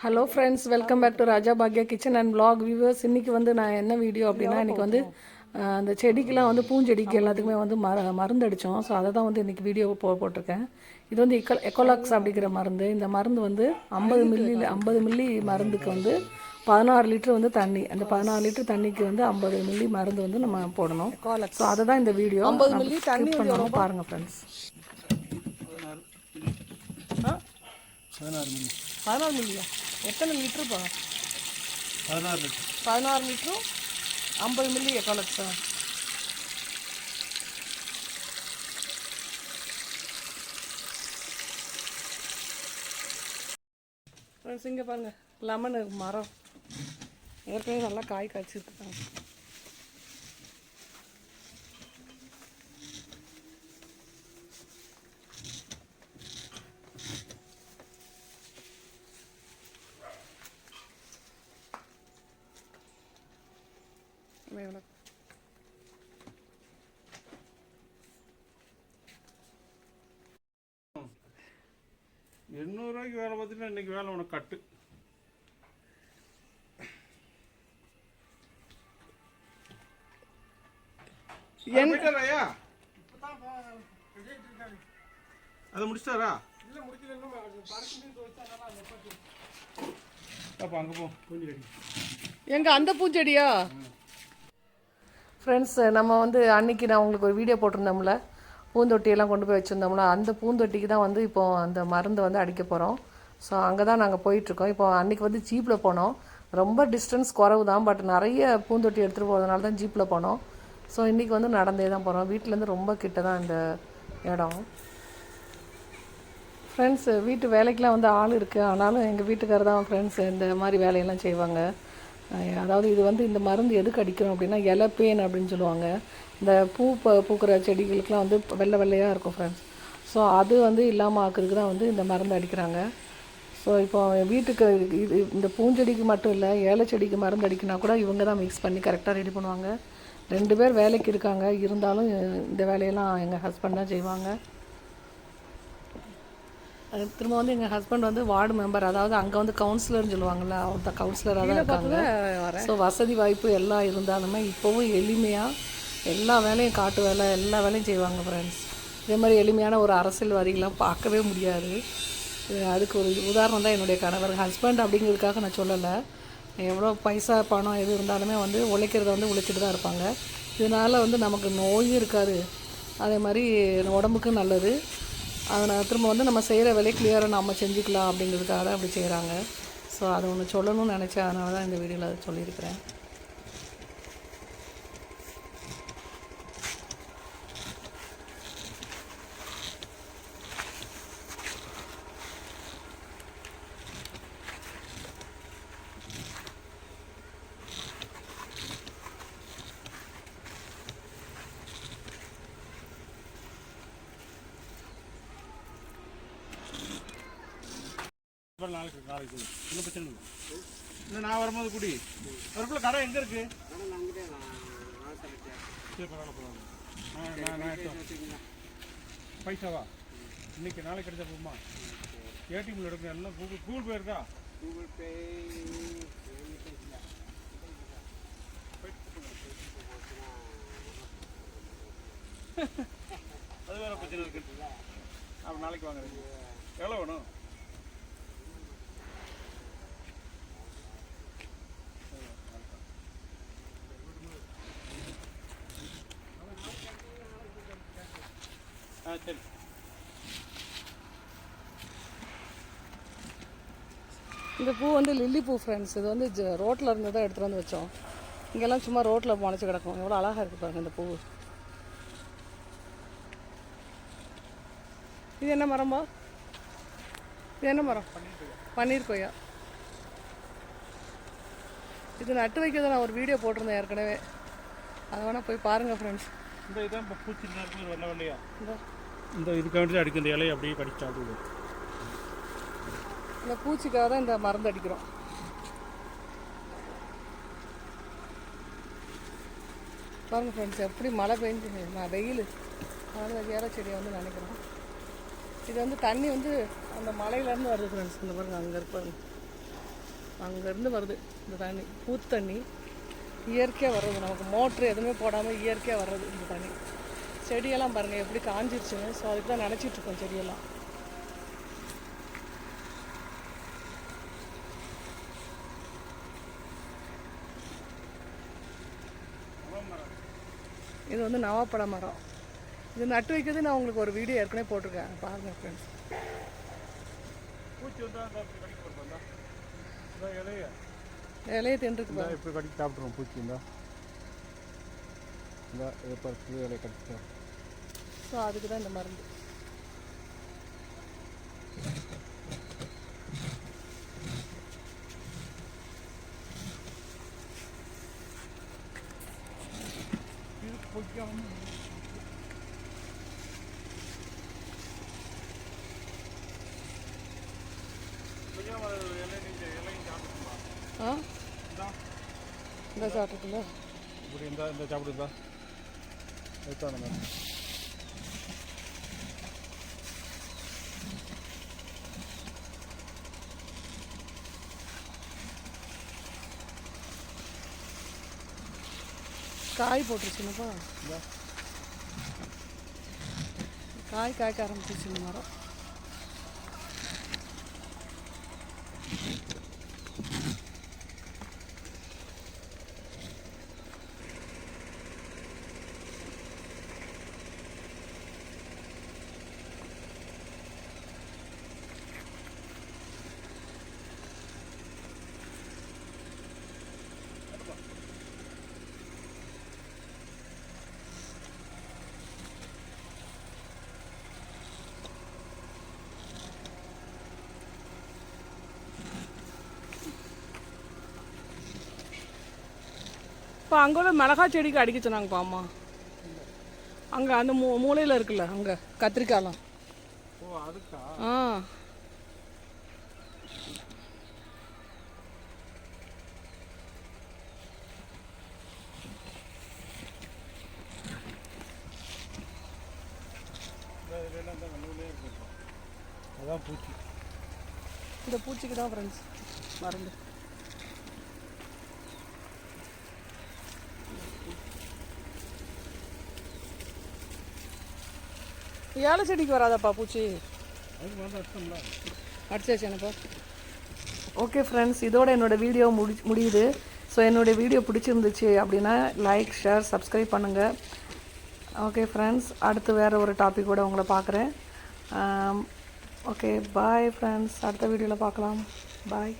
Hello friends welcome back to Raja Bhagya kitchen and vlog. Viewers இன்னைக்கு வந்து நான் என்ன வீடியோ அப்படின்னா இன்னைக்கு வந்து அந்த செடிக்கெலாம் வந்து பூஞ்செடிக்கு எல்லாத்துக்குமே வந்து மர மருந்து அடித்தோம் ஸோ அதை தான் வந்து இன்னைக்கு வீடியோ போ போட்டிருக்கேன். இது வந்து எக்கோ எக்கோலாக்ஸ் அப்படிங்கிற மருந்து. இந்த மருந்து வந்து ஐம்பது மில்லி ஐம்பது மில்லி மருந்துக்கு வந்து பதினாறு லிட்டர் வந்து தண்ணி. அந்த பதினாறு லிட்டர் தண்ணிக்கு வந்து ஐம்பது மில்லி மருந்து வந்து நம்ம போடணும். ஸோ அதை தான் இந்த வீடியோ ஐம்பது மில்லி தண்ணி பண்ணணும். பாருங்கள் ஃப்ரெண்ட்ஸ் பதினாறு மில்லி பதினாறு மில்லியா எத்தனை லிட்டர் பா பதினாறு லிட்டர் பதினாறு லிட்டரும் ஐம்பது மில்லி எக்காலக்ஸா ஃப்ரெண்ட்ஸ் இங்கே பாருங்க லெமனு மரம். ஏற்கனவே நல்லா காய் காய்ச்சிருக்குறாங்க எவ்வளோ எண்ணூறுரூவாய்க்கு வேலை பார்த்துட்டு இன்னைக்கு வேலை உனக்கு கட்டு ஐயா அதை முடிச்சிட்டாரா அப்போ அங்கே போ எங்க அந்த பூச்செடியா ஃப்ரெண்ட்ஸ் நம்ம வந்து அன்னைக்கு நான் உங்களுக்கு ஒரு வீடியோ போட்டிருந்தோம்ல பூந்தொட்டியெல்லாம் கொண்டு போய் வச்சுருந்தோம்ல அந்த பூந்தொட்டிக்கு தான் வந்து இப்போ அந்த மருந்து வந்து அடிக்க போகிறோம் ஸோ அங்கே தான் நாங்கள் போயிட்டுருக்கோம். இப்போ அன்றைக்கி வந்து ஜீப்பில் போனோம். ரொம்ப டிஸ்டன்ஸ் குறவு தான் பட் நிறைய பூந்தொட்டி எடுத்துகிட்டு போகிறதுனால தான் ஜீப்பில் போனோம். ஸோ இன்றைக்கி வந்து நடந்தே தான் போகிறோம் வீட்டிலேருந்து ரொம்ப கிட்ட தான் இந்த இடம். ஃப்ரெண்ட்ஸு வீட்டு வேலைக்கெலாம் வந்து ஆள் இருக்குது ஆனாலும் எங்கள் வீட்டுக்காரர் தான் ஃப்ரெண்ட்ஸ் இந்த மாதிரி வேலையெல்லாம் செய்வாங்க. அதாவது இது வந்து இந்த மருந்து எதுக்கு அடிக்கிறோம் அப்படின்னா இலப்பேன் அப்படின்னு சொல்லுவாங்க. இந்த பூ ப- பூக்கிற செடிகளுக்கெலாம் வந்து வெள்ளை வெள்ளையாக இருக்கும் ஃப்ரெண்ட்ஸ் ஸோ அது வந்து இல்லாமல் ஆக்குறதுக்கு தான் வந்து இந்த மருந்து அடிக்கிறாங்க. ஸோ இப்போ வீட்டுக்கு இது இந்த பூஞ்செடிக்கு மட்டும் இல்லை ஏலை செடிக்கு மருந்து அடிக்கினா கூட இவங்க தான் மிக்ஸ் பண்ணி கரெக்டாக ரெடி பண்ணுவாங்க. ரெண்டு பேர் வேலைக்கு இருக்காங்க. இருந்தாலும் இந்த வேலையெல்லாம் எங்கள் ஹஸ்பண்ட் தான் செய்வாங்க. திரும்ப வந்து எங்கள் ஹஸ்பண்ட் வந்து வார்டு மெம்பர் அதாவது அங்கே வந்து கவுன்சிலர்னு சொல்லுவாங்கல்ல அவர் தான் கவுன்சிலராக தான் இருக்காங்க ஸோ வசதி வாய்ப்பு எல்லாம் இருந்தாலுமே இப்போவும் எளிமையாக எல்லா வேலையும் காட்டு வேலை எல்லா வேலையும் செய்வாங்க ஃப்ரெண்ட்ஸ் இதே மாதிரி எளிமையான ஒரு அரசியல்வாதிகளாம் பார்க்கவே முடியாது. அதுக்கு ஒரு உதாரணம் தான் என்னுடைய கணவர். ஹஸ்பண்ட் அப்படிங்கிறதுக்காக நான் சொல்லலை. எவ்வளோ பைசா பணம் எது இருந்தாலுமே வந்து உழைக்கிறத வந்து உழைச்சிட்டு தான் இருப்பாங்க. இதனால் வந்து நமக்கு நோயும் இருக்காது. அதே மாதிரி உடம்புக்கு நல்லது. அதனால் திரும்ப வந்து நம்ம செய்கிற வேலையை கிளியராக நம்ம செஞ்சுக்கலாம் அப்படிங்கிறதுக்காக தான் அப்படி செய்கிறாங்க. ஸோ அதை ஒன்று சொல்லணும்னு நினச்சேன். அதனால தான் இந்த வீடியோவில் அதை சொல்லியிருக்கிறேன். பரவாயில்ல நாளைக்கு நாளைக்கு ஒன்றும் பிரச்சனை? இல்லை இல்லை நான் வரும்போது குடி. அதுக்குள்ள கடை எங்கே இருக்கு? சரி பரவாயில்ல நான் எடுத்து பைசாவா? இன்னைக்கு நாளைக்கு கிடைச்சா போகுமா ஏடிஎம்ல எடுக்கணும் எல்லாம் கூகுள் கூகுள் பே இருக்கா? கூகுள் பே அது வேற பிரச்சனை இருக்கு. அப்புறம் நாளைக்கு வாங்க. எவ்வளோ வேணும்? சரி இந்த பூ வந்து லில்லி பூ ஃப்ரெண்ட்ஸ் இது வந்து ரோட்டில் இருந்து தான் எடுத்துகிட்டு வந்து வச்சோம். இங்கெல்லாம் சும்மா ரோட்டில் முளைச்சி கிடக்கும். எவ்வளோ அழகாக இருக்குது பாருங்க இந்த பூ. இது என்ன மரம்பா இது என்ன மரம்? பன்னீர் கொய்யா. இது நட்டு வைக்கிறது நான் ஒரு வீடியோ போட்டிருந்தேன் ஏற்கனவே. அதை வேணால் போய் பாருங்கள் ஃப்ரெண்ட்ஸ் இந்த இதான் பூச்சி வெள்ளை வெள்ளையா? இந்த இதுக்கு வேண்டி அடிக்கும். இந்த இலையை அப்படியே கடிச்சா இந்த பூச்சிக்காக தான் இந்த மருந்து அடிக்கிறோம். பாருங்க ஃப்ரெண்ட்ஸ் எப்படி மழை பெஞ்சு நான் வெயில் அதனால் வேற செடியை வந்து நினைக்கிறோம். இது வந்து தண்ணி வந்து அந்த மலையிலேருந்து வருது ஃப்ரெண்ட்ஸ் இந்த பாருங்க அங்கே இருப்பாங்க அங்கேருந்து வருது இந்த தண்ணி. பூத்தண்ணி இயற்கையாக வர்றது. நமக்கு மோட்ரு எதுவுமே போடாமல் இயற்கையாக வர்றது இந்த தண்ணி. செடியெல்லாம் பாருங்கள் எப்படி காஞ்சிருச்சுன்னு. ஸோ அதுக்கு தான் நினச்சிட்டு இருக்கோம் செடியெல்லாம். இது வந்து நவாப்பழ மரம். இது நட்டு வைக்கிறது நான் உங்களுக்கு ஒரு வீடியோ ஏற்கனவே போட்டிருக்கேன். பாருங்கள் ஃப்ரெண்ட்ஸ் இலைய. தின்றுக்கு இப்படி கடிக்க சாப்பிட்ருவோம் பூச்சி இருந்தா இந்த இதை பறிச்சு இலையை கடிச்சு ஸோ அதுக்கு தான் இந்த மருந்து இது பொய்க்காம கொய்யாம இலை நீங்கள் இலையும் சாப்பிட்டுமா ஆ இந்தா இந்த சாப்பிட்டுக்குள்ள இப்படி இருந்தா இந்த சாப்பிடுதா எடுத்தானுங்க காய் போட்டுருச்சுங்கப்பா இந்தா காய் காய்க்க ஆரம்பிச்சிச்சு இந்த மரம் இப்போ அங்கே உள்ள மிளகா செடிக்கு அடிக்க சொன்னாங்கப்பா அம்மா. அங்கே அந்த மூ மூலையில் இருக்குல்ல அங்கே கத்திரிக்காயெலாம். ஆ. இந்த அதான் பூச்சி. பூச்சிக்கு தான் ஃப்ரெண்ட்ஸ் மருந்து ஏழை செடிக்கு வராதாப்பா பூச்சி. அதுக்கு அடிச்சாச்சு ஓகே ஃப்ரெண்ட்ஸ் இதோட என்னோடய வீடியோ முடி முடியுது. ஸோ என்னுடைய வீடியோ பிடிச்சிருந்துச்சு அப்படின்னா லைக் ஷேர் சப்ஸ்கிரைப் பண்ணுங்கள் ஓகே ஃப்ரெண்ட்ஸ் அடுத்து வேறு ஒரு டாப்பிக்கோட உங்களை பார்க்குறேன். ஓகே um, பாய் ஃப்ரெண்ட்ஸ் அடுத்த வீடியோவில் பார்க்கலாம். பாய்